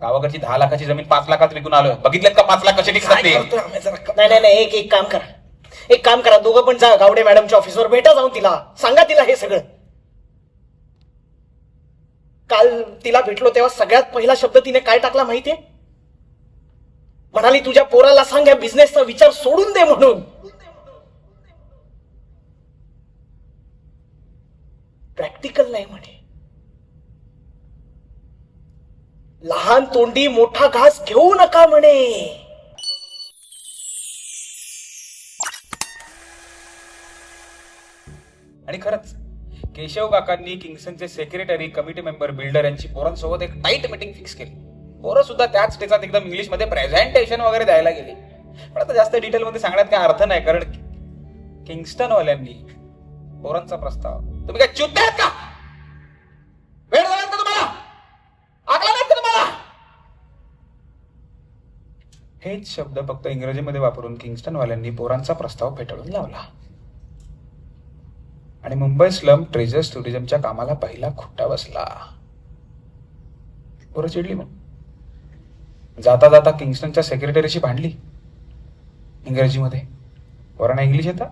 गावाकडची दहा लाखाची जमीन पाच लाखात विकून आलोय. बघितलेत का पाच लाख कसे विकतात काय ते? करतोय आम्ही? जरा क- नाही नाही नाही एक एक काम करा. एक काम करा दोघं पण जा गावडे मॅडमच्या ऑफिसवर भेटा जाऊन तिला. सांगा तिला हे सगळं. काल तिला भेटलो तेव्हा सगळ्यात पहिला शब्द तिने काय टाकला माहितीये? म्हणाली तुझ्या पोराला सांग या बिझनेसचा विचार सोडून दे म्हणून. प्रॅक्टिकल नाही म्हणे. लहान तोंडी मोठा घास घेऊ नका म्हणे. आणि खरंच केशव काकांनी किंगसनचे सेक्रेटरी कमिटी मेंबर बिल्डर यांची पोरांसोबत एक टाईट मीटिंग फिक्स केली. पोरं सुद्धा त्याच स्टेजात एकदम इंग्लिशमध्ये प्रेझेंटेशन वगैरे द्यायला गेली. पण आता जास्त डिटेल मध्ये सांगण्यात काय अर्थ नाही कारण किंगस्टन वाल्यांनी पोरांचा प्रस्ताव तुम्ही काय चुप का वेळ झाला का तुम्हाला आगला नाही का तुम्हाला हेच शब्द फक्त इंग्रजीमध्ये वापरून किंगस्टनवाल्यांनी बोरांचा पोरांचा प्रस्ताव फेटाळून लावला. आणि मुंबई स्लम ट्रेजर्स टुरिझमच्या कामाला पहिला खुट्टा बसला. पोरं चिडली मग जाता जाता किंगस्टनच्या सेक्रेटरीशी भांडली. इंग्रजीमध्ये. पोरांना इंग्लिश येतं?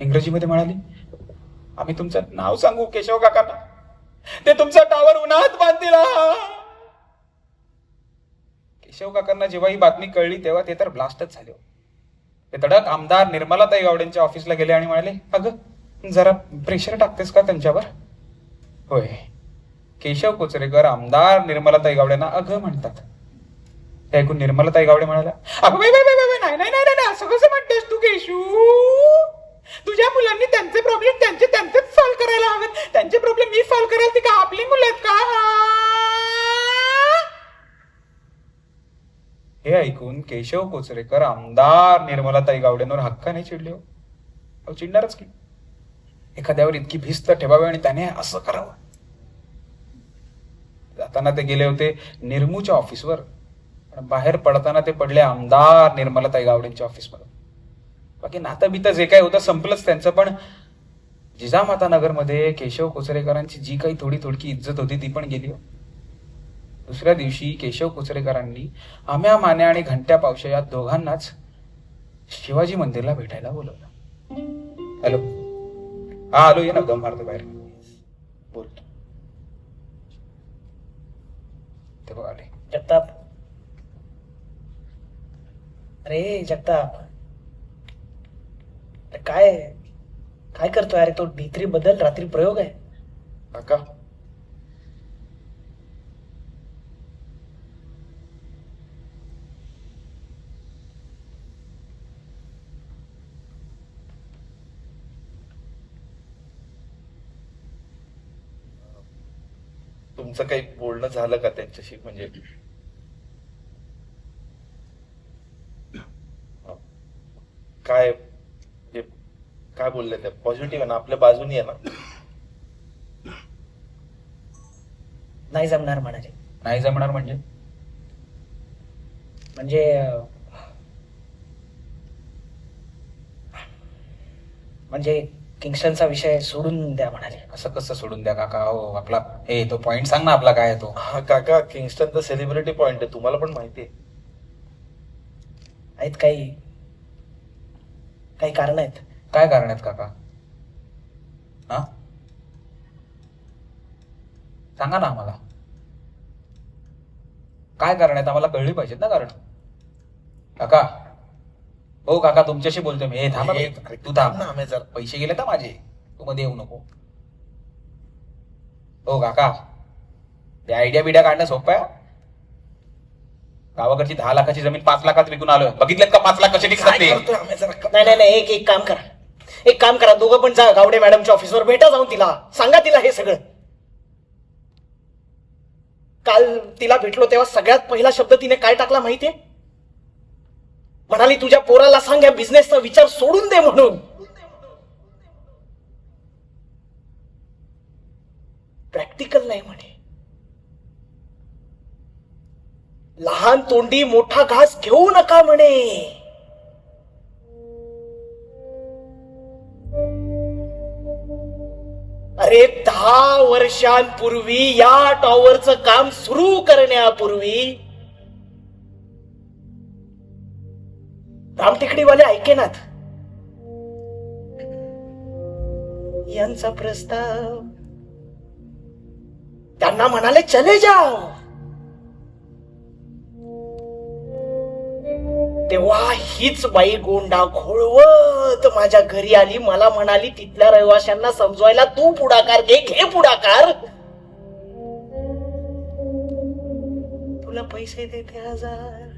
इंग्रजीमध्ये म्हणाली आम्ही तुमचं नाव सांगू केशव काकांना? ते तुमचा टावर उन्हात बांधतील. शिवकाकांना जेव्हा ही बातमी कळली तेव्हा ते तर ब्लास्टच झाले ते धडक आमदार निर्मलाताई गावडेंच्या ऑफिसला गेले आणि म्हणाले अगं जरा प्रेशर टाकतेस का त्यांच्यावर? होय. केशव कोचरेकर आमदार निर्मलाताई गावडेंना अगं म्हणतात. हे ऐकून निर्मलाताई गावडे म्हणाला अगं बाई, बाई, बाई, नाही नाही नाही नाही, नाही असं कसं म्हणतेस तू केशू? तुझ्या मुलांनी त्यांचे प्रॉब्लेम त्यांचे त्यांचेच सॉल्व्ह करायला हवेत. त्यांचे प्रॉब्लेम मी सॉल्व्ह करायला ते का आपली मुलं आहेत का? हे ऐकून केशव कोचरेकर आमदार निर्मलाताई गावडेंवर हक्काने चिडले हो. अहो, चिडणारच की. एखाद्यावर इतकी भिस्त ठेवावी आणि त्याने असं करावं. जाताना ते गेले होते निर्मूच्या ऑफिसवर पण बाहेर पडताना ते पडले आमदार निर्मलाताई गावडेंच्या ऑफिसमध्ये. बाकी नातं बितं जे काय होतं संपलंच त्यांचं पण जिजामाता नगरमध्ये केशव कोचरेकरांची जी काही थोडी थोडकी इज्जत होती ती पण गेली हो. दुसऱ्या दिवशी केशव कोचरेकरांनी आम्या मान्या आणि घंट्या पावशा या दोघांनाच शिवाजी मंदिरला भेटायला बोलवलं. हॅलो? हा हॅलो ये ना दम मारतो बाहेर. बोल. ते बघ आले. जगताप. अरे जगताप. काय? काय करतोय? अरे तो डी बद्दल रात्री प्रयोग आहे. काका. तुमचं काही बोलणं झालं का त्यांच्याशी? म्हणजे काय काय बोलले ते? पॉझिटिव्ह आहे ना? आपल्या बाजूनी आहे ना? नाही जमणार म्हणाले. नाही जमणार म्हणजे? म्हणजे म्हणजे किंगस्टनचा विषय सोडून द्या म्हणाले. असं कसं सोडून द्या काका? हो आपला ए तो पॉइंट सांग ना आपला काय आहे तो. हा काका किंगस्टन तर सेलिब्रिटी पॉइंट आहे. तुम्हाला पण माहिती आहे. आहेत काही काही कारण आहेत. काय कारण आहेत काका? हा? सांगा ना आम्हाला. काय कारण आहेत? आम्हाला कळली पाहिजेत ना कारण. काका हो काका तुमच्याशी बोलतोय मी. हे थांबा अरे, तू थांब. ना आम्ही जरा पैसे गेले तर माझे. तू मध्ये येऊ नको. हो काका. ते आयडिया बिडिया काढणं सोपं आहे. गावाकडची दहा लाखाची जमीन पाच लाखात विकून आलोय. बघितलेत का पाच लाख कसे विकतात काय ते? करतोय आम्ही जरा क- नाही नाही नाही एक एक काम करा. एक काम करा. दोघं पण जा गावडे मॅडमच्या ऑफिसवर. भेटा जाऊन तिला. सांगा तिला हे सगळं. काल तिला भेटलो तेव्हा सगळ्यात पहिला शब्द तिने काय टाकला माहितीये? म्हणाली तुझ्या पोराला सांग या बिझनेसचा विचार सोडून दे म्हणून. प्रॅक्टिकल नाही म्हणे. लहान तोंडी मोठा घास घेऊ नका म्हणे. अरे दहा वर्षांपूर्वी या टॉवरचं काम सुरू करण्यापूर्वी रामटेकडीवाले ऐकेनात यांचा प्रस्ताव. त्यांना म्हणाले चले जाओ तेव्हा हीच बाई गोंडा घोळवत माझ्या घरी आली. मला म्हणाली तिथल्या रहिवाशांना समजवायला तू पुढाकार घे घे पुढाकार. तुला पैसे देते हजार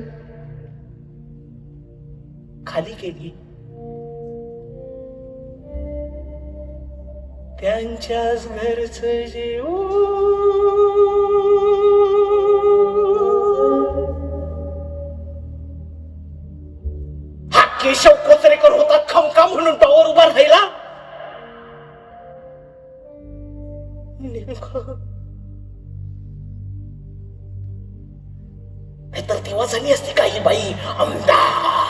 खाली केली. त्यांच्याच घरचं जेवण. हा केशव कोचरेकर होता खमका म्हणून टॉवर उभा राहिला. नेमकं तर तेव्हा झाली असती काही बाई. आमदार.